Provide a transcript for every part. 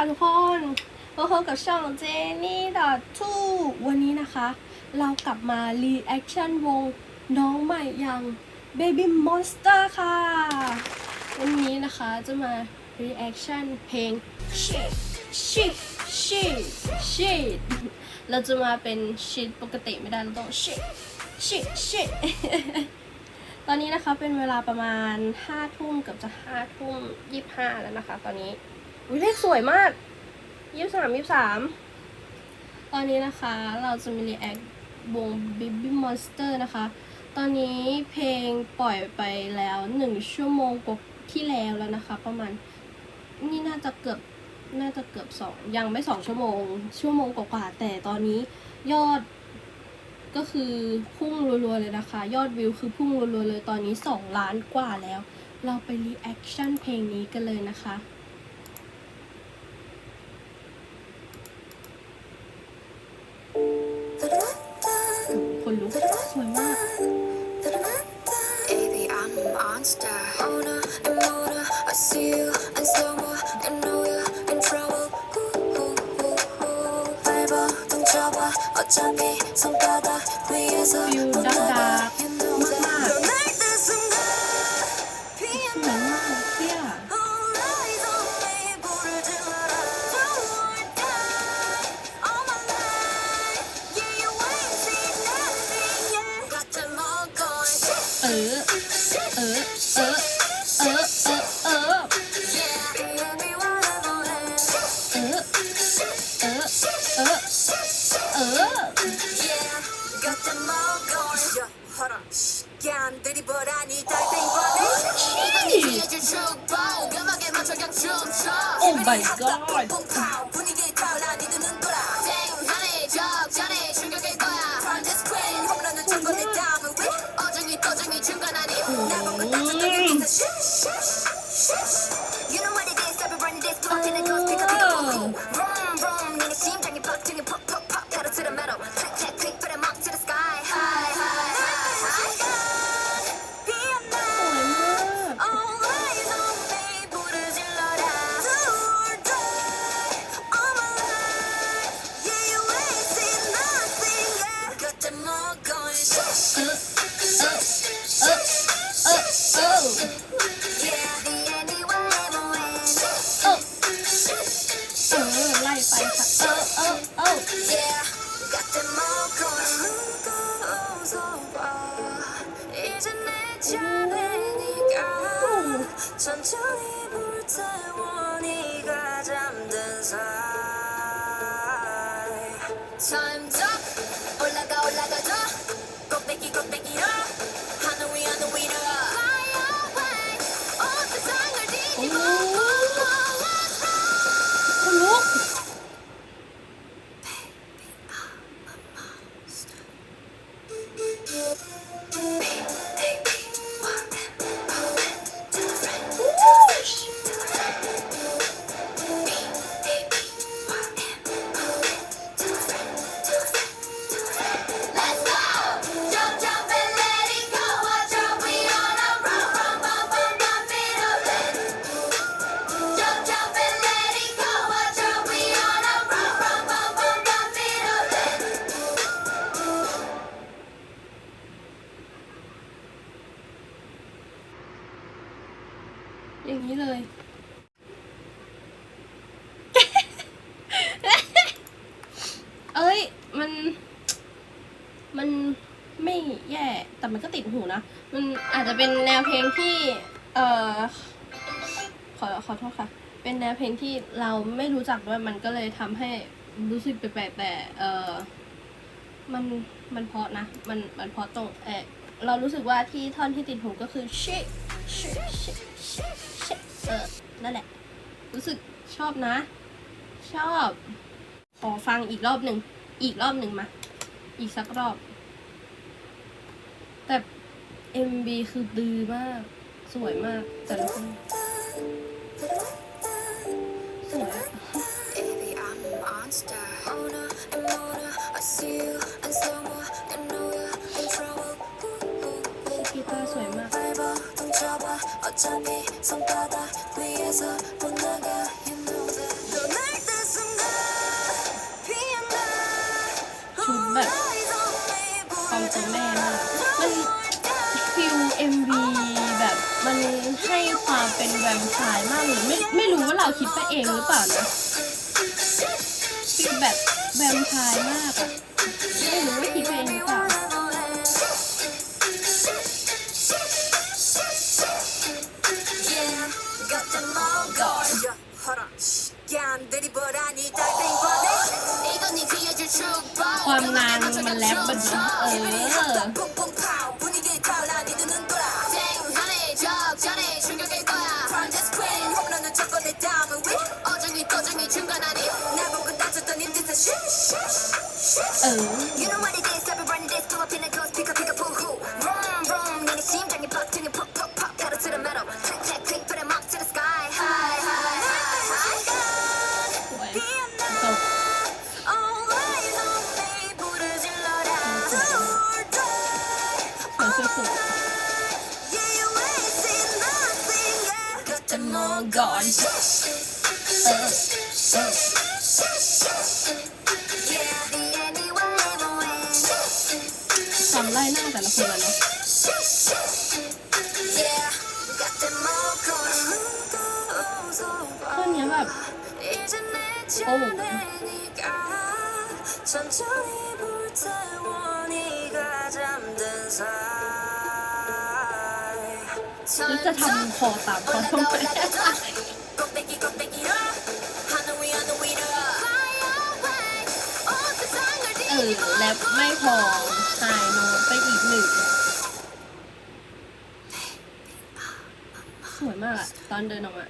ค่ะทุกคนมาพบกับช่องเจนี่ดอททูวันนี้นะคะ เรากลับมารีแอคชั่นวงน้องใหม่อย่าง Baby Monster ค่ะ วันนี้นะคะจะมารีแอคชั่นเพลง Shit Shit Shit Shit เราจะมาเป็น Shit ปกติไม่ได้เราต้อง Shit Shit Shit ตอนนี้นะคะเป็นเวลาประมาณห้าทุ่มเกือบจะห้าทุ่มยี่ห้าแล้วนะคะ ตอนนี้ วิเลขสวยมากยี่สามยี่สามตอนนี้นะคะเราจะมีรีแอควง Baby Monster นะคะ ตอนนี้เพลงปล่อยไปแล้วหนึ่งชั่วโมงกว่าที่แล้วแล้วนะคะ ประมาณนี่น่าจะเกือบน่าจะเกือบสองยังไม่สองชั่วโมง ชั่วโมงกว่าๆแต่ตอนนี้ยอดก็คือพุ่งรัวๆเลยนะคะ ยอดวิวคือพุ่งรัวๆเลยตอนนี้ 2 ล้านกว่าแล้ว เราไปรีแอคชั่นเพลงนี้กันเลยนะคะ 던져봐. 어차피 손바닥 위에서 뷰못 닥닥. 나가. You on. 얌들이 보라니 달팽이보네. 이건 이해줄 축복. 음악에 맞춰 그냥 춤춰. Oh my God. 내 차례니까 천천히 불태워 네가 잠든 사이. Time's up. 올라가 올라가 더. 꼭대기 꼭대기로. มันมันไม่แย่ แต่มันก็ติดหูนะ มันอาจจะเป็นแนวเพลงที่ เอ่อ ขอขอโทษค่ะ เป็นแนวเพลงที่เราไม่รู้จักด้วย มันก็เลยทำให้รู้สึกแปลกแต่เออมันมันเพราะนะ มันมันเพราะตรงเออเรารู้สึกว่าที่ท่อนที่ติดหูก็คือ shit shit shit shit shit เออนั่นแหละ รู้สึกชอบนะ ชอบ ขอฟังอีกรอบหนึ่ง อีกรอบหนึ่งมา อีกสักรอบ แต่ MB คือดื้อมาก สวยมากแต่ละคนสวยกีตาร์สวยมาก รู้ว่าเราคิดไปเองหรือเปล่านะฟีลแบบแวมพายมากอะ จำไล่หน้าแต่ละคนล้วนะคนนี้แบบโอ้แล้วจะทำคอตามอต้องไป่งและไม่พอหายโน้ตไปอีกหนึ่งสวยมากอะตอนเดินออกมา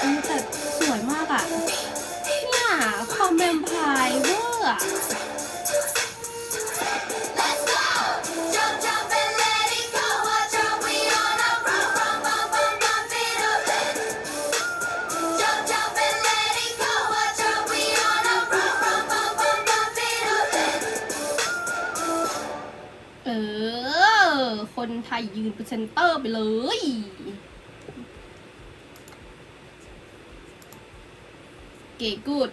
เออแต่สวยมากอะเนี่ยคอมเมมพายเวอร์อะ คนไทยยืนเป็นเซนเตอร์ไปเลย เก๋กูด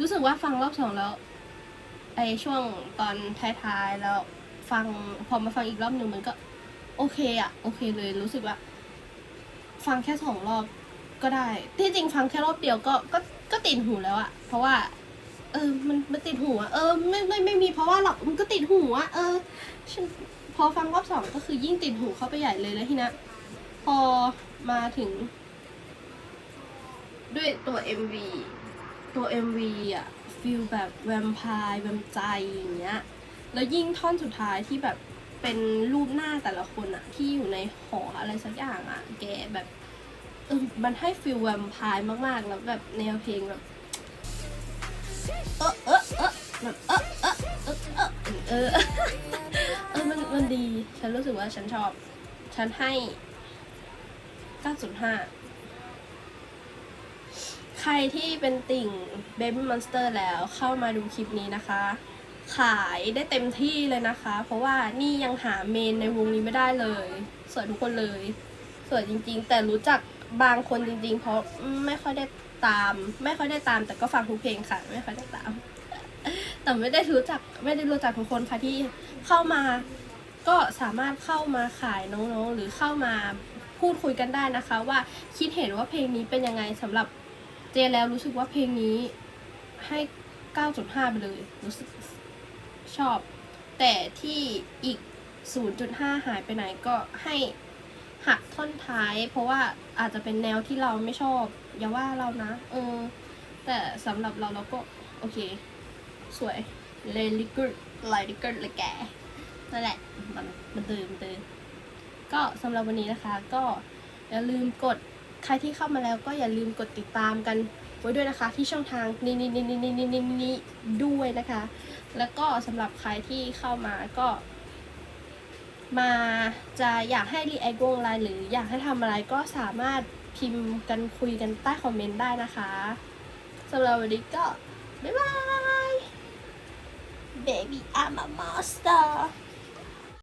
รู้สึกว่าฟังรอบสองแล้ว ไอช่วงตอนท้ายๆแล้วฟังพอมาฟังอีกรอบหนึ่งมันก็ โอเคอะโอเคเลยรู้สึกว่า ฟังแค่สองรอบก็ได้ ที่จริงฟังแค่รอบเดียวก็ก็ก็ติดหูแล้วอะเพราะว่า ออมันมันติดหูอะเออไม่ไม่ไม่มีเพราะว่าหรอกมันก็ติดหูอะเออฉันพอฟังรอบสองก็คือยิ่งติดหูเข้าไปใหญ่เลยแล้วทีนะพอมาถึง ด้วยตัว MV ตัว MV อะฟิลแบบแวมไพร์แวมใจอย่างเงี้ยแล้วยิ่งท่อนสุดท้ายที่แบบเป็นรูปหน้าแต่ละคนอะที่อยู่ในหออะไรสักอย่างอะแกแบบเออมันให้ฟิลแวมไพร์มากๆ แล้วแบบแนวเพลงแบบ อเออเออมันมันดี ฉันรู้สึกว่าฉันชอบ ฉันให้9.5ใครที่เป็นติ่ง Baby Monster แล้วเข้ามาดูคลิปนี้นะคะ ขายได้เต็มที่เลยนะคะ เพราะว่านี่ยังหาเมนในวงนี้ไม่ได้เลย สวยทุกคนเลย สวยจริง ๆ แต่รู้จักบางคนจริง ๆ เพราะไม่ค่อยได้ตาม ไม่ค่อยได้ตามแต่ก็ฟังทุกเพลงค่ะ ไม่ค่อยได้ตาม แต่ไม่ได้รู้จักไม่ได้รู้จักทุกคนค่ะที่เข้ามาก็สามารถเข้ามาขายน้องๆ หรือเข้ามาพูดคุยกันได้นะคะ ว่าคิดเห็นว่าเพลงนี้เป็นยังไงสำหรับเจแล้วรู้สึกว่าเพลงนี้ให้ 9.5 ไปเลยรู้สึกชอบ แต่ที่อีก 0.5 หายไปไหนก็ให้หักท่อนท้าย เพราะว่าอาจจะเป็นแนวที่เราไม่ชอบ อย่าว่าเรานะ เออ แต่สำหรับเราเราก็ โอเค สวยเลยลิก o ดไลลิก o ดเลยแกนั่นแหละมันมันเดินมันเดินก็สำหรับวันนี้นะคะ ก็อย่าลืมกดใครที่เข้ามาแล้วก็อย่าลืมกดติดตามกันไว้ด้วยนะคะที่ช่องทางนี้นี้นี้นี้นี้นี้นี้ด้วยนะคะ แล้วก็สำหรับใครที่เข้ามาก็ มาจะอยากให้รีแอควงอะไรหรืออยากให้ทำอะไรก็สามารถพิมพ์กันคุยกันใต้คอมเมนต์ได้นะคะสำหรับวันนี้ก็ บ๊ายบาย Baby. I'm a monster